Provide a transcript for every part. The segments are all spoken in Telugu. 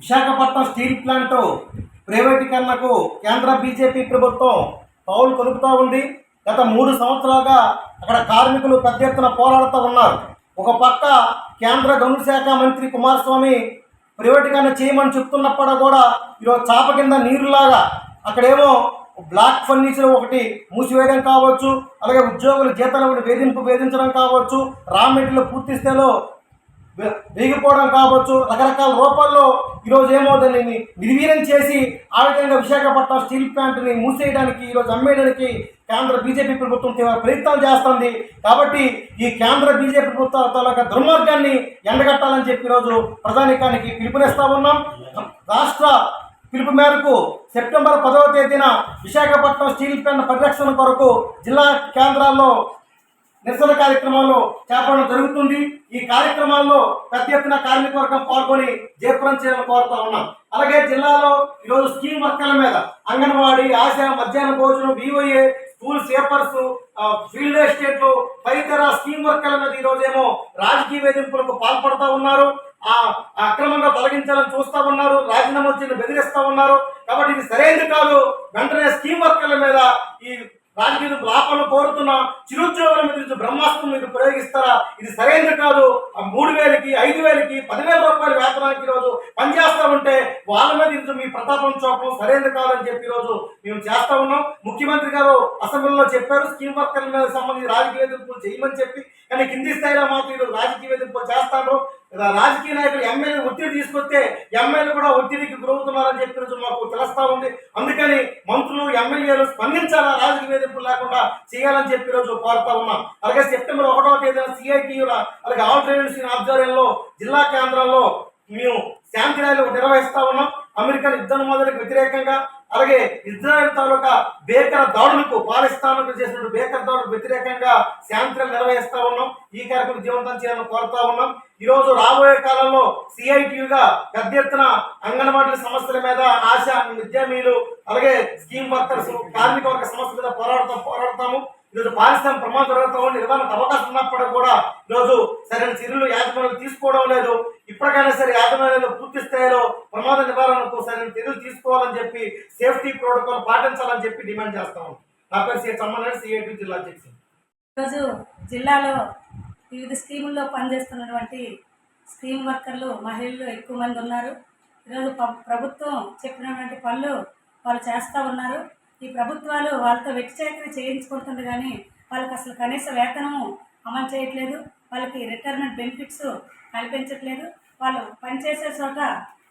విశాఖపట్నం స్టీల్ ప్లాంట్ ప్రైవేటీకరణకు కేంద్ర బీజేపీ ప్రభుత్వం పౌలు కలుపుతూ ఉంది. గత మూడు సంవత్సరాలుగా అక్కడ కార్మికులు పెద్ద ఎత్తున పోరాడుతూ ఉన్నారు. ఒక పక్క కేంద్ర గనుల శాఖ మంత్రి కుమారస్వామి ప్రైవేటీకరణ చేయమని చెప్తున్నప్పుడు కూడా ఈరోజు చాప కింద నీరులాగా అక్కడేమో బ్లాక్ ఫర్నిచర్ ఒకటి మూసివేయడం కావచ్చు అలాగే ఉద్యోగుల జీతాలు ఒకటి వేధింపు వేధించడం కావచ్చు రా మెటీరియల్ పూర్తి స్థాయిలో వేగిపోవడం కావచ్చు. రకరకాల రూపాల్లో ఈరోజు ఏమో దాన్ని నిర్వీర్యం చేసి ఆ విధంగా విశాఖపట్నం స్టీల్ ప్లాంట్ని మూసేయడానికి ఈరోజు అమ్మేయడానికి కేంద్ర బీజేపీ ప్రభుత్వం తీవ్ర ప్రయత్నాలు చేస్తుంది. కాబట్టి ఈ కేంద్ర బీజేపీ ప్రభుత్వాల తాలూకా దుర్మార్గాన్ని ఎండగట్టాలని చెప్పి ఈరోజు ప్రధానికానికి పిలుపునిస్తా ఉన్నాం. రాష్ట్ర పిలుపు మేరకు సెప్టెంబర్ పదవ తేదీన విశాఖపట్నం స్టీల్ ప్లాంట్ పరిరక్షణ కొరకు జిల్లా కేంద్రాల్లో నిరసన కార్యక్రమాల్లో చేపట్టడం జరుగుతుంది. ఈ కార్యక్రమాల్లో పెద్ద ఎత్తున కార్మిక వర్గం పాల్గొని జయప్రం చేయాలని కోరుతా ఉన్నాం. అలాగే జిల్లాలో ఈరోజు స్కీమ్ వర్కర్ల మీద అంగన్వాడీ ఆశ మధ్యాహ్న భోజనం బీఓఏ స్కూల్ సేపర్స్ ఫీల్డ్ ఎస్టేట్లు తదితర స్కీమ్ వర్కర్ల మీద ఈరోజు ఏమో రాజకీయ వేధింపులకు పాల్పడతా ఉన్నారు. ఆ అక్రమంగా తొలగించాలని చూస్తూ ఉన్నారు. రాజీనామా వచ్చి బెదిరిస్తూ ఉన్నారు. కాబట్టి ఇది సరైనది కాదు. వెంటనే స్కీమ్ వర్కర్ల మీద ఈ రాజకీయ లాభాలను కోరుతున్న చిరుద్యోగుల మీద నుంచి బ్రహ్మాస్త్రం మీరు ప్రయోగిస్తారా? ఇది సరైనది కాదు. ఆ మూడు వేలకి ఐదు వేలకి పదివేల రూపాయల వేతనానికి ఈరోజు పనిచేస్తా ఉంటే వాళ్ళ మీద ఇంత మీ ప్రతాపం చూపడం సరైనది కాదని చెప్పి ఈరోజు మేము చేస్తా ఉన్నాం. ముఖ్యమంత్రి గారు అసెంబ్లీలో చెప్పారు స్కీమ్ వర్కర్ల మీద సంబంధించి రాజకీయ వేధింపులు చేయమని చెప్పి. కానీ కింది స్థాయిలో మాత్రం ఈరోజు రాజకీయ వేధింపులు చేస్తారు రాజకీయ నాయకులు ఎమ్మెల్యే ఒత్తిడి తీసుకొస్తే ఎమ్మెల్యే కూడా ఒత్తిడికి గురవుతున్నారని చెప్పి మాకు తెలుస్తా ఉంది. అందుకని మంత్రులు ఎమ్మెల్యేలు స్పందించాలా? రాజకీయ వేధింపులు లేకుండా చేయాలని చెప్పి రోజు కోరుతా ఉన్నాం. అలాగే సెప్టెంబర్ ఒకటవ తేదీన సిఐటియుల అలాగే ఆల్ ట్రైన్స్ ఆధ్వర్యంలో జిల్లా కేంద్రంలో మేము శాంతి ర్యాలీ నిర్వహిస్తా ఉన్నాం. అమెరికన్ యుద్ధం మొదలకు వ్యతిరేకంగా అలాగే ఇజ్రాయెల్ తాలూకా బేకర దాడులకు పాలిస్తాన్కు చేసిన బేకర దాడులకు వ్యతిరేకంగా శాంతిని నిర్వహిస్తా ఉన్నాం. ఈ కార్యక్రమం జీవంతం చేయాలని కోరుతా ఉన్నాం. ఈ రోజు రాబోయే కాలంలో సిఐటియుగా పెద్ద ఎత్తున అంగన్వాడీ సమస్యల మీద ఆశ విద్యామీలు అలాగే స్కీమ్ వర్కర్స్ కార్మిక వర్గ సమస్యల మీద పోరాడతాం పోరాడతాము. ఈరోజు పారిశ్రామిక ప్రమాదం జరుగుతూ ఉంది. నిర్వహణకు అవకాశం ఉన్నప్పటికీ కూడా ఈరోజు సరైన చర్యలు యాజమాన్యాలు తీసుకోవడం లేదు. ఇప్పటికైనా సరే పూర్తి స్థాయిలో ప్రమాద నివారణకు సరైన చర్యలు తీసుకోవాలని చెప్పి సేఫ్టీ ప్రోటోకాల్ పాటించాలని చెప్పి డిమాండ్ చేస్తాము నా పేరు సి అమ్మనాయుడు సిఐటి జిల్లా అధ్యక్షుడు. ఈరోజు జిల్లాలో వివిధ స్కీముల్లో పనిచేస్తున్నటువంటి స్కీమ్ వర్కర్లు మహిళలు ఎక్కువ మంది ఉన్నారు. ఈరోజు ప్రభుత్వం చెప్పినటువంటి పనులు వాళ్ళు చేస్తూ ఉన్నారు. ఈ ప్రభుత్వాలు వాళ్ళతో వెట్టి చేయించుకుంటుంది కానీ వాళ్ళకి అసలు కనీస వేతనము అమలు చేయట్లేదు. వాళ్ళకి రిటైర్మెంట్ బెనిఫిట్స్ కల్పించట్లేదు. వాళ్ళు పనిచేసే చోట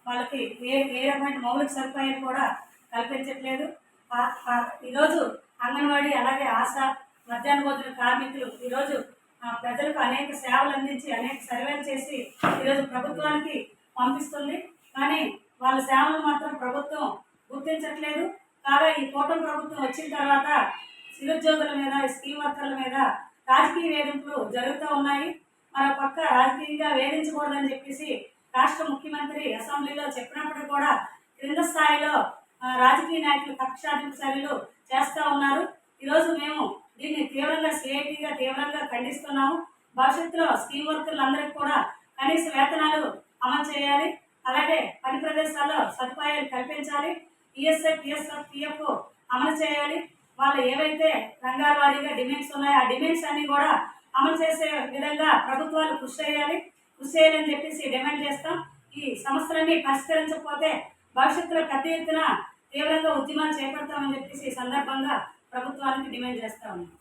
వాళ్ళకి ఏ ఏ రకమైన మౌలిక సదుపాయాలు కూడా కల్పించట్లేదు. ఈరోజు అంగన్వాడీ అలాగే ఆశ మధ్యాహ్న భోజన కార్మికులు ఈరోజు ప్రజలకు అనేక సేవలు అందించి అనేక సర్వేలు చేసి ఈరోజు ప్రభుత్వానికి పంపిస్తుంది. కానీ వాళ్ళ సేవలు మాత్రం ప్రభుత్వం గుర్తించట్లేదు. కాగా ఈ కూటమి ప్రభుత్వం వచ్చిన తర్వాత నిరుద్యోగుల మీద స్కీమ్ వర్కర్ల మీద రాజకీయ వేధింపులు జరుగుతూ ఉన్నాయి. మరో పక్క రాజకీయంగా వేధించకూడదని చెప్పేసి రాష్ట్ర ముఖ్యమంత్రి అసెంబ్లీలో చెప్పినప్పుడు కూడా క్రింద స్థాయిలో రాజకీయ నాయకులు కక్షాధింపు చర్యలు చేస్తూ ఉన్నారు. ఈరోజు మేము దీన్ని తీవ్రంగా సిఐటిగా తీవ్రంగా ఖండిస్తున్నాము. భవిష్యత్తులో స్కీమ్ వర్కర్లందరికీ కూడా కనీస వేతనాలు అమలు చేయాలి. అలాగే పని ప్రదేశాల్లో సదుపాయాలు కల్పించాలి. ఈఎస్ఎఫ్ పిఎస్ఎఫ్ పిఎఫ్ అమలు చేయాలి. వాళ్ళు ఏవైతే రంగాల వారీగా డిమాండ్స్ ఉన్నాయో ఆ డిమాండ్స్ అన్ని కూడా అమలు చేసే విధంగా ప్రభుత్వాలు కృషి చేయాలి. కృషి చేయాలని చెప్పేసి డిమాండ్ చేస్తాం. ఈ సమస్యలన్నీ పరిష్కరించకపోతే భవిష్యత్తులో పెద్ద ఎత్తున తీవ్రంగా ఉద్యమాలు చేపడతామని చెప్పేసి ఈ సందర్భంగా ప్రభుత్వానికి డిమాండ్ చేస్తా ఉన్నాం.